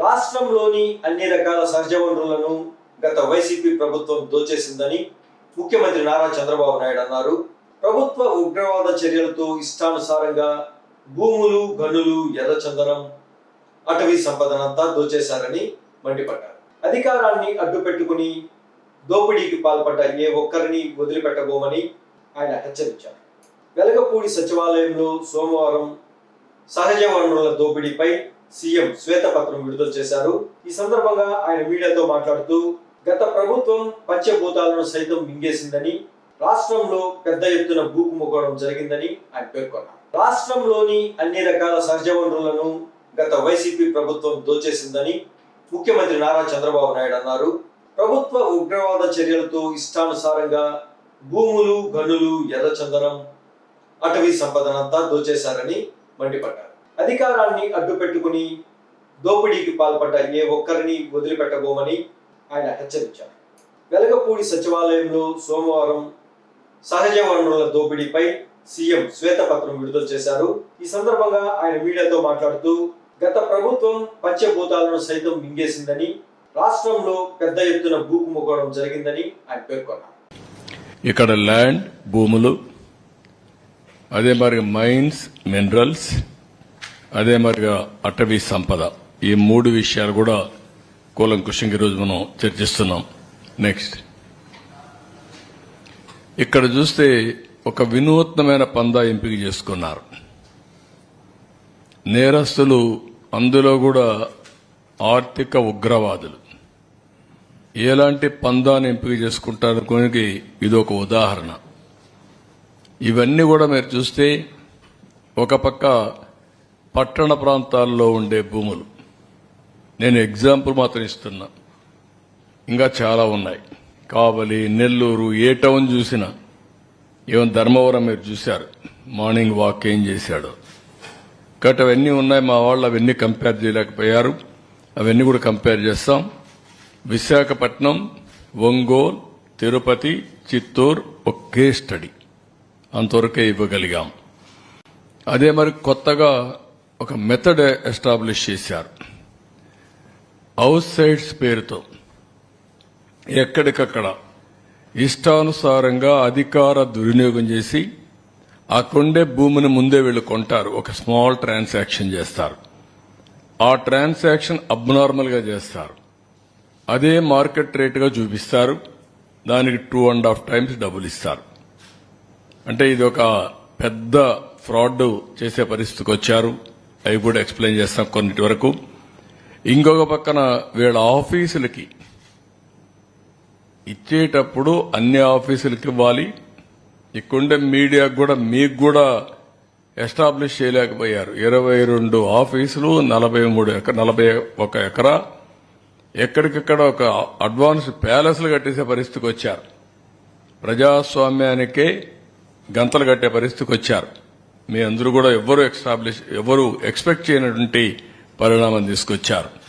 రాష్ట్రంలోని అన్ని రకాల సహజ వనరులను గత వైసీపీ ప్రభుత్వం దోచేసిందని ముఖ్యమంత్రి నారా చంద్రబాబు నాయుడు అన్నారు. ప్రభుత్వ ఉగ్రవాద చర్యలతో ఇష్టానుసారంగా భూములు గనులు ఎర్రచందనం అటవీ సంపదనంతా దోచేశారని మండిపడ్డారు. అధికారాన్ని అడ్డుపెట్టుకుని దోపిడీకి పాల్పడ్డ ఏ ఒక్కరిని వదిలిపెట్టబోమని ఆయన హెచ్చరించారు. వెలగపూడి సచివాలయంలో సోమవారం సహజ వనరుల దోపిడీపై సీఎం శ్వేతపత్రం విడుదల చేశారు. ఈ సందర్భంగా ఆయన మీడియాతో మాట్లాడుతూ గత ప్రభుత్వం పంచభూతాలను సైతం మింగేసిందని రాష్ట్రంలో పెద్ద ఎత్తున భూకుమ్ముకోవడం జరిగిందని ఆయన పేర్కొన్నారు. రాష్ట్రంలోని అన్ని రకాల సహజ వనరులను గత వైసీపీ ప్రభుత్వం దోచేసిందని ముఖ్యమంత్రి నారా చంద్రబాబు నాయుడు అన్నారు. ప్రభుత్వ ఉగ్రవాద చర్యలతో ఇష్టానుసారంగా భూములు గనులు ఎర్రచందనం అటవీ సంపదనంతా దోచేశారని మండిపడ్డారు. అధికారాన్ని అడ్డుపెట్టుకుని దోపిడీకి పాల్పడ్డ ఏ ఒక్కరిని వదిలిపెట్టబోమని ఆయన హెచ్చరించారు. వెలగపూడి సచివాలయంలో సోమవారం సహజ వనరుల దోపిడీపై సీఎం శ్వేతపత్రం విడుదల చేశారు. ఈ సందర్భంగా ఆయన మీడియాతో మాట్లాడుతూ గత ప్రభుత్వం పంచభూతాలను సైతం మింగేసిందని రాష్ట్రంలో పెద్ద ఎత్తున భూకుముకోవడం జరిగిందని ఆయన పేర్కొన్నారు. ఇక్కడ ల్యాండ్ భూములు అదే మరి మైన్స్ మినరల్స్ అదే మరిగా అటవీ సంపద. ఈ మూడు విషయాలు కూడా కూలంకుషంగా ఈరోజు మనం చర్చిస్తున్నాం. నెక్స్ట్ ఇక్కడ చూస్తే ఒక వినూత్నమైన పందా ఎంపిక చేసుకున్నారు. నేరస్తులు అందులో కూడా ఆర్థిక ఉగ్రవాదులు. ఎలాంటి పందాన్ని ఎంపిక చేసుకుంటారనుకోనికి ఇది ఒక ఉదాహరణ. ఇవన్నీ కూడా మీరు చూస్తే ఒక పక్క పట్టణ ప్రాంతాల్లో ఉండే భూములు. నేను ఎగ్జాంపుల్ మాత్రం ఇస్తున్నా. ఇంకా చాలా ఉన్నాయి. కావలి నెల్లూరు ఏ టౌన్ చూసినా ఈవెన్ ధర్మవరం మీరు చూశారు. మార్నింగ్ వాక్ ఏం చేశాడు. కాబట్టి అవన్నీ ఉన్నాయి మా వాళ్ళు అవన్నీ కంపేర్ చేయలేకపోయారు. అవన్నీ కూడా కంపేర్ చేస్తాం. విశాఖపట్నం ఒంగోలు తిరుపతి చిత్తూరు ఒకే స్టడీ అంతవరకే ఇవ్వగలిగాం. అదే మరి కొత్తగా ఒక మెథడ్ ఎస్టాబ్లిష్ చేశారు. అవుట్ సైడ్స్ పేరుతో. ఎక్కడికక్కడ. ఇష్టానుసారంగా అధికార దుర్వినియోగం చేసి ఆ కొండే భూమిని ముందే వీళ్ళు కొంటారు. ఒక స్మాల్ ట్రాన్సాక్షన్ చేస్తారు. ఆ ట్రాన్సాక్షన్ అబ్నార్మల్గా చేస్తారు. అదే మార్కెట్ రేటుగా చూపిస్తారు. దానికి టూ అండ్ హాఫ్ టైమ్స్ డబ్బులు ఇస్తారు. అంటే ఇది ఒక పెద్ద ఫ్రాడ్ చేసే పరిస్థితికి వచ్చారు. అవి కూడా ఎక్స్ప్లెయిన్ చేస్తాం కొన్నిటి వరకు. ఇంకొక పక్కన వీళ్ళ ఆఫీసులకి ఇచ్చేటప్పుడు అన్ని ఆఫీసులకి ఇవ్వాలి. ఇక్కడుండే మీడియాకు కూడా మీకు కూడా ఎస్టాబ్లిష్ చేయలేకపోయారు. ఇరవై రెండు ఆఫీసులు నలభై మూడు ఎకర నలభై ఒక ఎకరా. ఎక్కడికక్కడ ఒక అడ్వాన్స్ ప్యాలెస్లు కట్టేసే పరిస్థితికి వచ్చారు. ప్రజాస్వామ్యానికే గంతలు కట్టే పరిస్థితికి వచ్చారు. మీ అందరూ కూడా ఎవరు ఎక్స్టాబ్లిష్ ఎవరు ఎక్స్పెక్ట్ చేయనటువంటి పరిణామం తీసుకొచ్చారు.